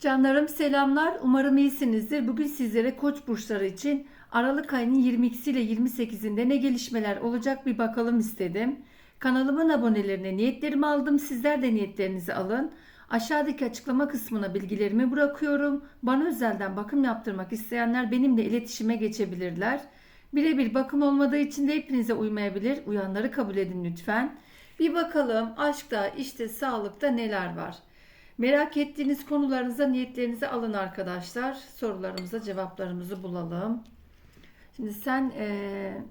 Canlarım selamlar. Umarım iyisinizdir. Bugün sizlere koç burçları için Aralık ayının 22'si ile 28'inde ne gelişmeler olacak bir bakalım istedim. Kanalımın abonelerine niyetlerimi aldım. Sizler de niyetlerinizi alın. Aşağıdaki açıklama kısmına bilgilerimi bırakıyorum. Bana özelden bakım yaptırmak isteyenler benimle iletişime geçebilirler. Birebir bakım olmadığı için de hepinize uymayabilir. Uyanları kabul edin lütfen. Bir bakalım aşkta, işte, sağlıkta neler var. Merak ettiğiniz konularınıza niyetlerinizi alın arkadaşlar. Sorularımıza cevaplarımızı bulalım. Şimdi sen eee,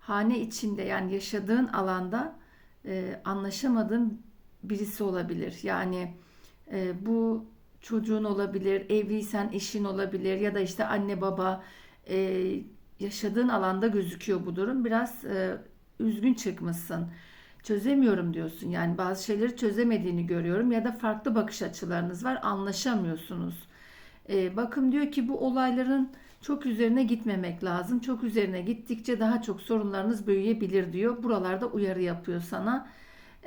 hane içinde yani yaşadığın alanda eee, anlaşamadığın birisi olabilir. Yani eee, bu çocuğun olabilir, evliysen eşin olabilir ya da işte anne baba eee, yaşadığın alanda gözüküyor bu durum. Biraz eee, üzgün çıkmışsın çözemiyorum diyorsun. Yani bazı şeyleri çözemediğini görüyorum ya da farklı bakış açılarınız var, anlaşamıyorsunuz. Ee, bakım diyor ki bu olayların çok üzerine gitmemek lazım. Çok üzerine gittikçe daha çok sorunlarınız büyüyebilir diyor. Buralarda uyarı yapıyor sana.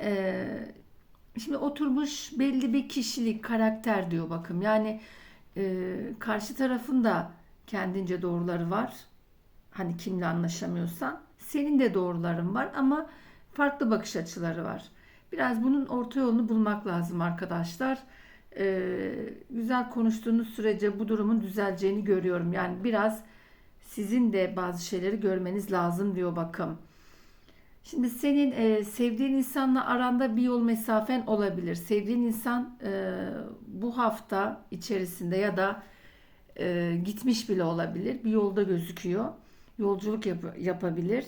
Ee, şimdi oturmuş belli bir kişilik, karakter diyor bakım. Yani e, karşı tarafın da kendince doğruları var. Hani kimle anlaşamıyorsan. Senin de doğruların var ama farklı bakış açıları var. Biraz bunun orta yolunu bulmak lazım arkadaşlar. Ee, güzel konuştuğunuz sürece bu durumun düzeleceğini görüyorum. Yani biraz sizin de bazı şeyleri görmeniz lazım diyor bakım. Şimdi senin e, sevdiğin insanla aranda bir yol mesafen olabilir. Sevdiğin insan e, bu hafta içerisinde ya da e, gitmiş bile olabilir. Bir yolda gözüküyor. Yolculuk yap- yapabilir.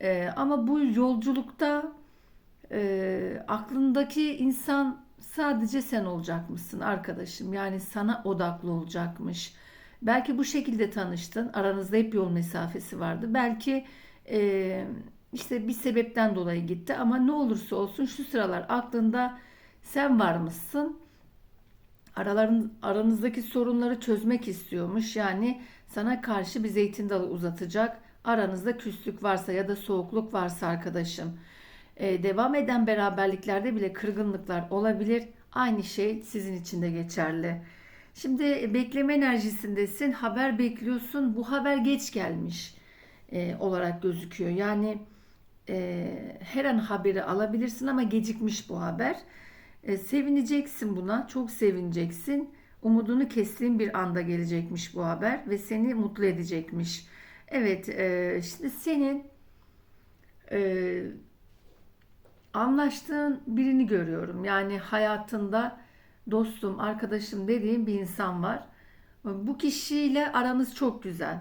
E, ama bu yolculukta e, aklındaki insan sadece sen olacakmışsın arkadaşım. Yani sana odaklı olacakmış. Belki bu şekilde tanıştın. Aranızda hep yol mesafesi vardı. Belki e, işte bir sebepten dolayı gitti. Ama ne olursa olsun şu sıralar aklında sen varmışsın. Araların, aranızdaki sorunları çözmek istiyormuş. Yani sana karşı bir zeytin dalı uzatacak. Aranızda küslük varsa ya da soğukluk varsa arkadaşım. Ee, devam eden beraberliklerde bile kırgınlıklar olabilir. Aynı şey sizin için de geçerli. Şimdi bekleme enerjisindesin. Haber bekliyorsun. Bu haber geç gelmiş e, olarak gözüküyor. Yani e, her an haberi alabilirsin ama gecikmiş bu haber. E, sevineceksin buna. Çok sevineceksin. Umudunu kestiğin bir anda gelecekmiş bu haber ve seni mutlu edecekmiş. Evet, e, şimdi senin e, anlaştığın birini görüyorum. Yani hayatında dostum, arkadaşım dediğin bir insan var. Bu kişiyle aranız çok güzel.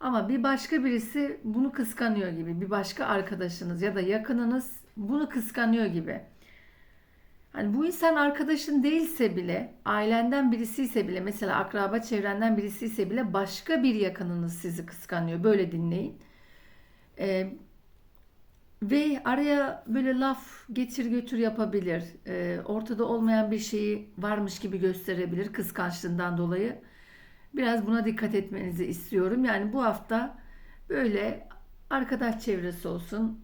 Ama bir başka birisi bunu kıskanıyor gibi. Bir başka arkadaşınız ya da yakınınız bunu kıskanıyor gibi. Hani bu insan arkadaşın değilse bile, ailenden birisi ise bile, mesela akraba çevrenden birisi ise bile başka bir yakınınız sizi kıskanıyor. Böyle dinleyin. Ee, ve araya böyle laf getir götür yapabilir. Ee, ortada olmayan bir şeyi varmış gibi gösterebilir kıskançlığından dolayı. Biraz buna dikkat etmenizi istiyorum. Yani bu hafta böyle arkadaş çevresi olsun,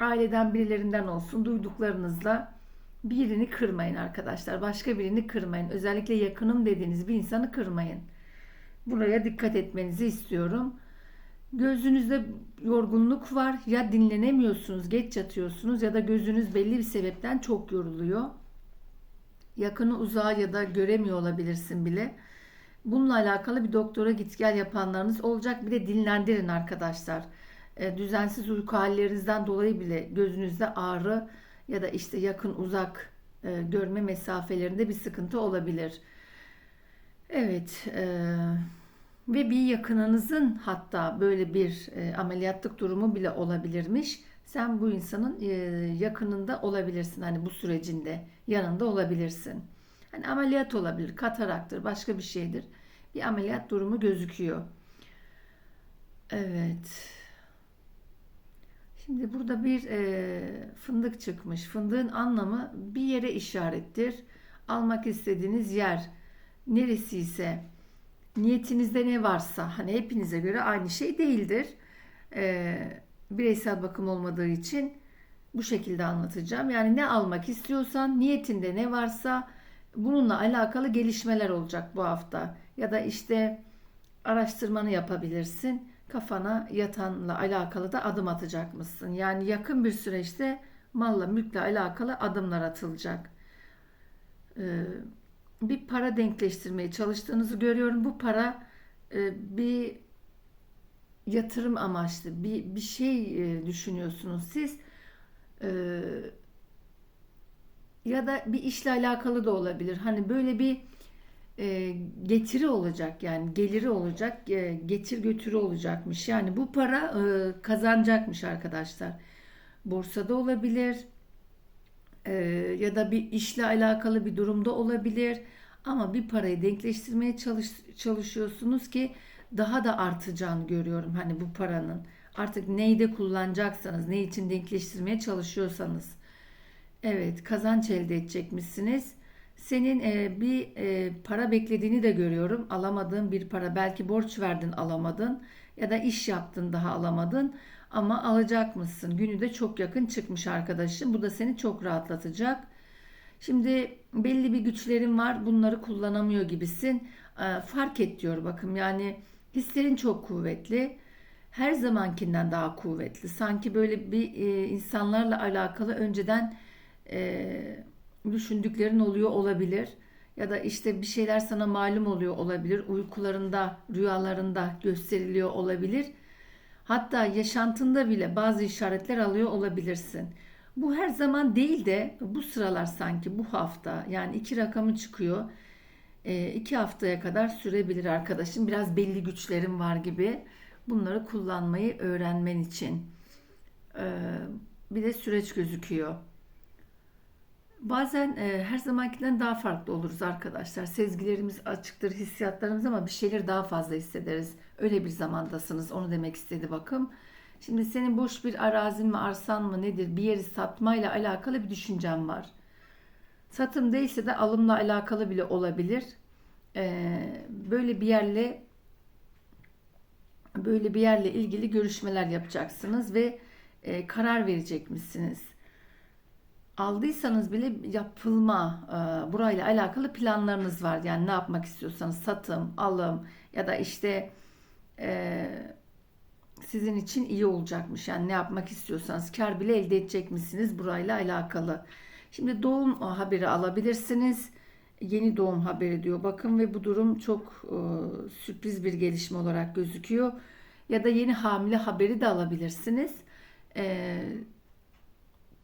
aileden birilerinden olsun duyduklarınızla birini kırmayın arkadaşlar. Başka birini kırmayın. Özellikle yakınım dediğiniz bir insanı kırmayın. Buraya dikkat etmenizi istiyorum. Gözünüzde yorgunluk var. Ya dinlenemiyorsunuz, geç yatıyorsunuz ya da gözünüz belli bir sebepten çok yoruluyor. Yakını uzağa ya da göremiyor olabilirsin bile. Bununla alakalı bir doktora git gel yapanlarınız olacak. Bir de dinlendirin arkadaşlar. E, düzensiz uyku hallerinizden dolayı bile gözünüzde ağrı ya da işte yakın uzak e, görme mesafelerinde bir sıkıntı olabilir. Evet e, ve bir yakınınızın hatta böyle bir e, ameliyatlık durumu bile olabilirmiş. Sen bu insanın e, yakınında olabilirsin hani bu sürecinde yanında olabilirsin. Hani ameliyat olabilir, kataraktır, başka bir şeydir. Bir ameliyat durumu gözüküyor. Evet. Şimdi burada bir e, fındık çıkmış. Fındığın anlamı bir yere işarettir. Almak istediğiniz yer neresi ise niyetinizde ne varsa hani hepinize göre aynı şey değildir. E, bireysel bakım olmadığı için bu şekilde anlatacağım. Yani ne almak istiyorsan niyetinde ne varsa bununla alakalı gelişmeler olacak bu hafta. Ya da işte araştırmanı yapabilirsin. Kafana yatanla alakalı da adım atacak mısın? Yani yakın bir süreçte malla mülkle alakalı adımlar atılacak. Ee, bir para denkleştirmeye çalıştığınızı görüyorum. Bu para e, bir yatırım amaçlı bir, bir şey e, düşünüyorsunuz siz. Ee, ya da bir işle alakalı da olabilir. Hani böyle bir e, getiri olacak yani geliri olacak, e, getir götürü olacakmış. Yani bu para e, kazanacakmış arkadaşlar. Borsada olabilir e, ya da bir işle alakalı bir durumda olabilir. Ama bir parayı denkleştirmeye çalış, çalışıyorsunuz ki daha da artacağını görüyorum hani bu paranın. Artık neyde kullanacaksanız, ne için denkleştirmeye çalışıyorsanız. Evet, kazanç elde edecekmişsiniz. Senin e, bir e, para beklediğini de görüyorum. Alamadığın bir para. Belki borç verdin alamadın. Ya da iş yaptın daha alamadın. Ama alacak mısın? Günü de çok yakın çıkmış arkadaşım. Bu da seni çok rahatlatacak. Şimdi belli bir güçlerin var. Bunları kullanamıyor gibisin. E, fark et diyor bakım. Yani hislerin çok kuvvetli. Her zamankinden daha kuvvetli. Sanki böyle bir e, insanlarla alakalı önceden e, düşündüklerin oluyor olabilir. Ya da işte bir şeyler sana malum oluyor olabilir. Uykularında, rüyalarında gösteriliyor olabilir. Hatta yaşantında bile bazı işaretler alıyor olabilirsin. Bu her zaman değil de bu sıralar sanki bu hafta yani iki rakamı çıkıyor. E, iki haftaya kadar sürebilir arkadaşım. Biraz belli güçlerim var gibi. Bunları kullanmayı öğrenmen için. E, bir de süreç gözüküyor. Bazen e, her zamankinden daha farklı oluruz arkadaşlar. Sezgilerimiz açıktır, hissiyatlarımız ama bir şeyleri daha fazla hissederiz. Öyle bir zamandasınız. Onu demek istedi bakım. Şimdi senin boş bir arazin mi, arsan mı nedir? Bir yeri satmayla alakalı bir düşüncem var. Satım değilse de alımla alakalı bile olabilir. E, böyle bir yerle böyle bir yerle ilgili görüşmeler yapacaksınız ve e, karar verecek misiniz? Aldıysanız bile yapılma e, burayla alakalı planlarınız var. Yani ne yapmak istiyorsanız satım, alım ya da işte e, sizin için iyi olacakmış. Yani ne yapmak istiyorsanız kar bile elde edecek misiniz burayla alakalı. Şimdi doğum haberi alabilirsiniz. Yeni doğum haberi diyor. Bakın ve bu durum çok e, sürpriz bir gelişme olarak gözüküyor. Ya da yeni hamile haberi de alabilirsiniz. E,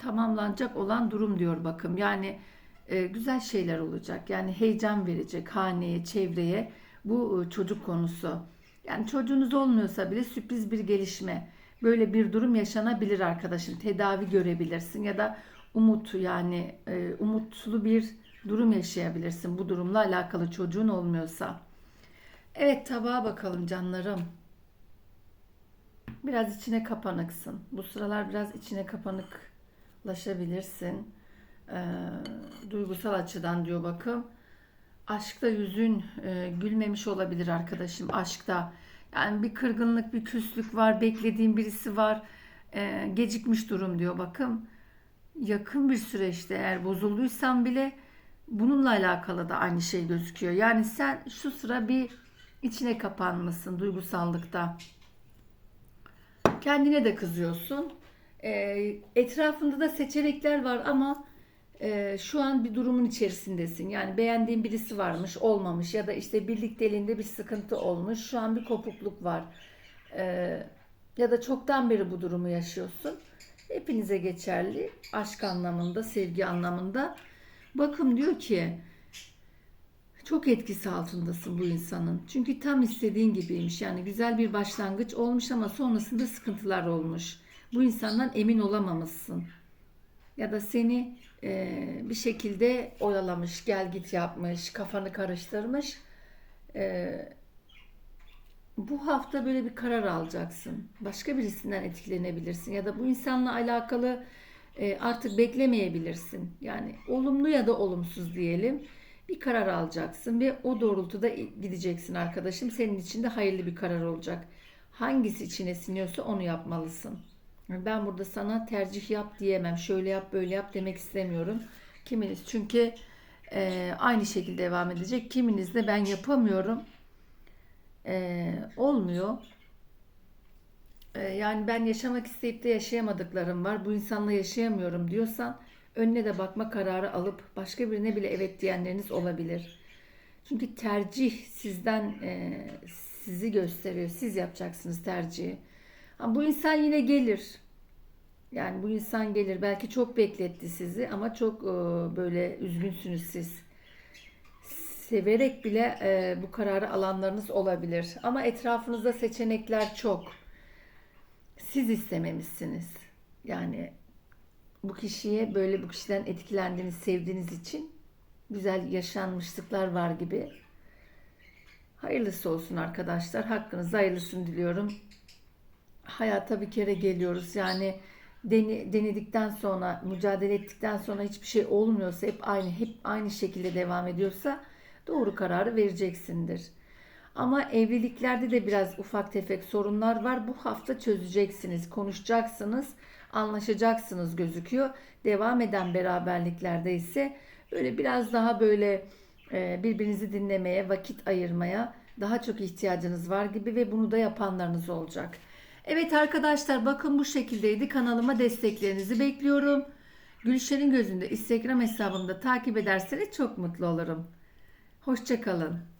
tamamlanacak olan durum diyor bakım. Yani e, güzel şeyler olacak. Yani heyecan verecek haneye, çevreye bu e, çocuk konusu. Yani çocuğunuz olmuyorsa bile sürpriz bir gelişme. Böyle bir durum yaşanabilir arkadaşım. Tedavi görebilirsin ya da umut yani e, umutlu bir durum yaşayabilirsin bu durumla alakalı çocuğun olmuyorsa. Evet tabağa bakalım canlarım. Biraz içine kapanıksın. Bu sıralar biraz içine kapanık laşabilirsin. E, duygusal açıdan diyor bakım. Aşkta yüzün e, gülmemiş olabilir arkadaşım. Aşkta yani bir kırgınlık, bir küslük var, beklediğin birisi var. E, gecikmiş durum diyor bakım. Yakın bir süreçte eğer bozulduysan bile bununla alakalı da aynı şey gözüküyor. Yani sen şu sıra bir içine kapanmışsın duygusallıkta. Kendine de kızıyorsun. E, etrafında da seçenekler var ama e, şu an bir durumun içerisindesin. Yani beğendiğin birisi varmış, olmamış ya da işte birlikteliğinde bir sıkıntı olmuş. Şu an bir kopukluk var. E, ya da çoktan beri bu durumu yaşıyorsun. Hepinize geçerli. Aşk anlamında, sevgi anlamında. Bakım diyor ki çok etkisi altındasın bu insanın. Çünkü tam istediğin gibiymiş. Yani güzel bir başlangıç olmuş ama sonrasında sıkıntılar olmuş bu insandan emin olamamışsın. Ya da seni e, bir şekilde oyalamış, gel git yapmış, kafanı karıştırmış. E, bu hafta böyle bir karar alacaksın. Başka birisinden etkilenebilirsin ya da bu insanla alakalı e, artık beklemeyebilirsin. Yani olumlu ya da olumsuz diyelim. Bir karar alacaksın ve o doğrultuda gideceksin arkadaşım. Senin için de hayırlı bir karar olacak. Hangisi içine siniyorsa onu yapmalısın. Ben burada sana tercih yap diyemem. Şöyle yap böyle yap demek istemiyorum. Kiminiz? Çünkü e, aynı şekilde devam edecek. Kiminizde ben yapamıyorum. E, olmuyor. E, yani ben yaşamak isteyip de yaşayamadıklarım var. Bu insanla yaşayamıyorum diyorsan önüne de bakma kararı alıp başka birine bile evet diyenleriniz olabilir. Çünkü tercih sizden e, sizi gösteriyor. Siz yapacaksınız tercihi. Ama bu insan yine gelir. Yani bu insan gelir. Belki çok bekletti sizi ama çok e, böyle üzgünsünüz siz. Severek bile e, bu kararı alanlarınız olabilir. Ama etrafınızda seçenekler çok. Siz istememişsiniz. Yani bu kişiye böyle bu kişiden etkilendiğiniz, sevdiğiniz için güzel yaşanmışlıklar var gibi. Hayırlısı olsun arkadaşlar. Hakkınızda hayırlısını diliyorum. Hayata bir kere geliyoruz. Yani denedikten sonra, mücadele ettikten sonra hiçbir şey olmuyorsa, hep aynı, hep aynı şekilde devam ediyorsa doğru kararı vereceksindir. Ama evliliklerde de biraz ufak tefek sorunlar var. Bu hafta çözeceksiniz, konuşacaksınız, anlaşacaksınız gözüküyor. Devam eden beraberliklerde ise böyle biraz daha böyle e, birbirinizi dinlemeye, vakit ayırmaya daha çok ihtiyacınız var gibi ve bunu da yapanlarınız olacak. Evet arkadaşlar bakın bu şekildeydi. Kanalıma desteklerinizi bekliyorum. Gülşen'in gözünde Instagram hesabımda takip ederseniz çok mutlu olurum. Hoşçakalın.